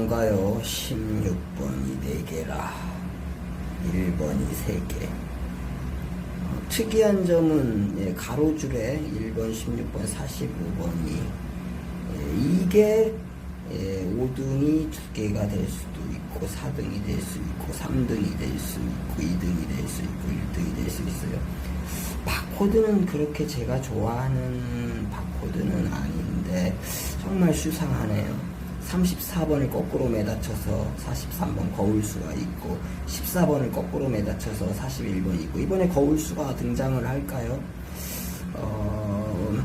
뭔가요? 16번이 4개라. 1번이 3개. 어, 특이한 점은 예, 가로줄에 1번, 16번, 45번이 이게 예, 5등이 2개가 될 수도 있고 4등이 될 수 있고 3등이 될 수 있고 2등이 될 수 있고 1등이 될 수 있어요. 바코드는 그렇게 제가 좋아하는 바코드는 아닌데 정말 수상하네요. 34번을 거꾸로 매닫혀서 43번 거울수가 있고 14번을 거꾸로 매닫혀서 41번이 있고 이번에 거울수가 등장을 할까요? 어,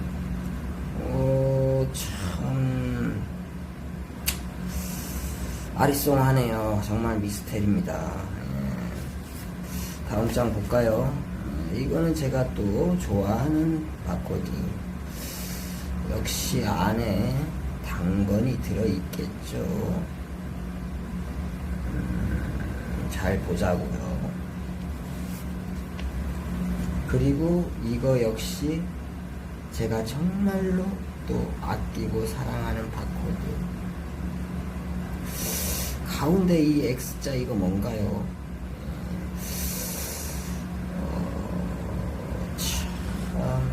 어, 참 아리송하네요. 정말 미스테리입니다. 예. 다음 장 볼까요? 어, 이거는 제가 또 좋아하는 바코드. 역시 안에 당번이 들어있겠죠. 음, 잘 보자고요. 그리고 이거 역시 제가 정말로 또 아끼고 사랑하는 바코드. 가운데 이 X자 이거 뭔가요? 어, 참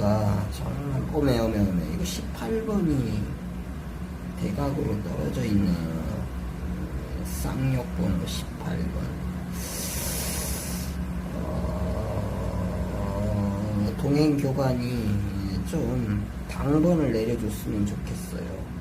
번호가 정말 오메 오메 오메 이거 18번이 대각으로 떨어져 있네요. 쌍욕번호 18번. 어, 동행 교관이 좀 당번을 내려줬으면 좋겠어요.